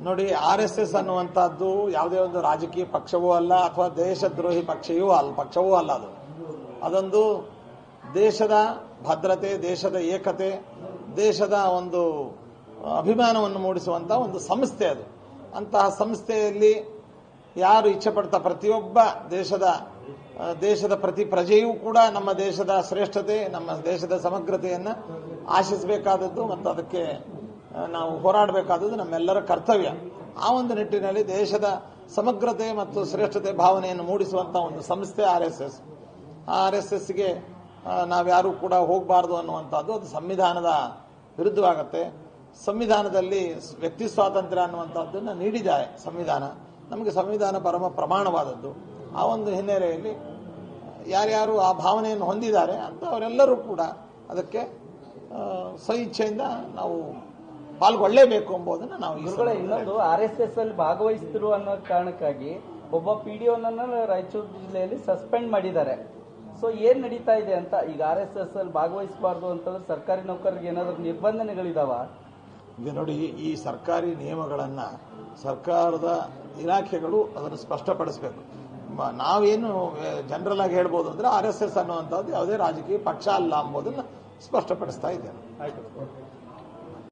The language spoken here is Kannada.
ನೋಡಿ ಆರ್ ಎಸ್ ಎಸ್ ಅನ್ನುವಂಥದ್ದು ಯಾವುದೇ ಒಂದು ರಾಜಕೀಯ ಪಕ್ಷವೂ ಅಲ್ಲ ಅಥವಾ ದೇಶದ್ರೋಹಿ ಪಕ್ಷವೂ ಅಲ್ಲ ಪಕ್ಷವೂ ಅಲ್ಲ ಅದು. ಅದೊಂದು ದೇಶದ ಭದ್ರತೆ, ದೇಶದ ಏಕತೆ, ದೇಶದ ಒಂದು ಅಭಿಮಾನವನ್ನು ಮೂಡಿಸುವಂತ ಒಂದು ಸಂಸ್ಥೆ ಅದು. ಅಂತಹ ಸಂಸ್ಥೆಯಲ್ಲಿ ಯಾರು ಇಚ್ಛೆ ಪಡ್ತಾ ಪ್ರತಿಯೊಬ್ಬ ದೇಶದ ದೇಶದ ಪ್ರತಿ ಪ್ರಜೆಯೂ ಕೂಡ ನಮ್ಮ ದೇಶದ ಶ್ರೇಷ್ಠತೆ, ನಮ್ಮ ದೇಶದ ಸಮಗ್ರತೆಯನ್ನು ಆಶಿಸಬೇಕಾದದ್ದು ಮತ್ತು ಅದಕ್ಕೆ ನಾವು ಹೋರಾಡಬೇಕಾದದ್ದು ನಮ್ಮೆಲ್ಲರ ಕರ್ತವ್ಯ. ಆ ಒಂದು ನಿಟ್ಟಿನಲ್ಲಿ ದೇಶದ ಸಮಗ್ರತೆ ಮತ್ತು ಶ್ರೇಷ್ಠತೆ ಭಾವನೆಯನ್ನು ಮೂಡಿಸುವಂತ ಒಂದು ಸಂಸ್ಥೆ R S S. R S ಎಸ್ಗೆ ನಾವ್ಯಾರೂ ಕೂಡ ಹೋಗಬಾರ್ದು ಅನ್ನುವಂಥದ್ದು ಅದು ಸಂವಿಧಾನದ ವಿರುದ್ಧವಾಗುತ್ತೆ. ಸಂವಿಧಾನದಲ್ಲಿ ವ್ಯಕ್ತಿ ಸ್ವಾತಂತ್ರ್ಯ ಅನ್ನುವಂಥದ್ದನ್ನು ನೀಡಿದ್ದಾರೆ ಸಂವಿಧಾನ. ನಮಗೆ ಸಂವಿಧಾನ ಪರಮ ಪ್ರಮಾಣವಾದದ್ದು. ಆ ಒಂದು ಹಿನ್ನೆಲೆಯಲ್ಲಿ ಯಾರ್ಯಾರು ಆ ಭಾವನೆಯನ್ನು ಹೊಂದಿದ್ದಾರೆ ಅಂತ ಅವರೆಲ್ಲರೂ ಕೂಡ ಅದಕ್ಕೆ ಆ, ಸ್ವಇಚ್ಛೆಯಿಂದ ನಾವು ಪಾಲ್ಗೊಳ್ಳೇಬೇಕು ಎಂಬುದನ್ನ ನಾವು ಗುರುಗಳೇ ಇನ್ನೊಂದು ಆರ್ ಎಸ್ ಎಸ್ ಅಲ್ಲಿ ಭಾಗವಹಿಸಿದ್ರು ಅನ್ನೋ ಕಾರಣಕ್ಕಾಗಿ ಒಬ್ಬ ಪಿ ಡಿ ರಾಯಚೂರು ಜಿಲ್ಲೆಯಲ್ಲಿ ಸಸ್ಪೆಂಡ್ ಮಾಡಿದ್ದಾರೆ. ಸೊ ಏನ್ ನಡೀತಾ ಇದೆ ಅಂತ ಈಗ ಆರ್ ಎಸ್ ಎಸ್ ಅಲ್ಲಿ ಭಾಗವಹಿಸಬಾರ್ದು ಅಂತಂದ್ರೆ ಸರ್ಕಾರಿ ನೌಕರರಿಗೆ ಏನಾದ್ರು ನಿರ್ಬಂಧನೆಗಳಿದಾವ? ಈಗ ನೋಡಿ ಈ ಸರ್ಕಾರಿ ನಿಯಮಗಳನ್ನ ಸರ್ಕಾರದ ಇಲಾಖೆಗಳು ಅದನ್ನು ಸ್ಪಷ್ಟಪಡಿಸಬೇಕು. ಮ- ನಾವೇನು ಜನರಲ್ ಆಗಿ ಹೇಳ್ಬೋದು ಅಂದ್ರೆ ಆರ್ ಎಸ್ ಎಸ್ ಅನ್ನುವಂಥದ್ದು ಯಾವುದೇ ರಾಜಕೀಯ ಪಕ್ಷ ಅಲ್ಲ ಅಂಬೋದನ್ನ ಸ್ಪಷ್ಟಪಡಿಸ್ತಾ ಇದ್ದೇನೆ. ಆಯ್ತು.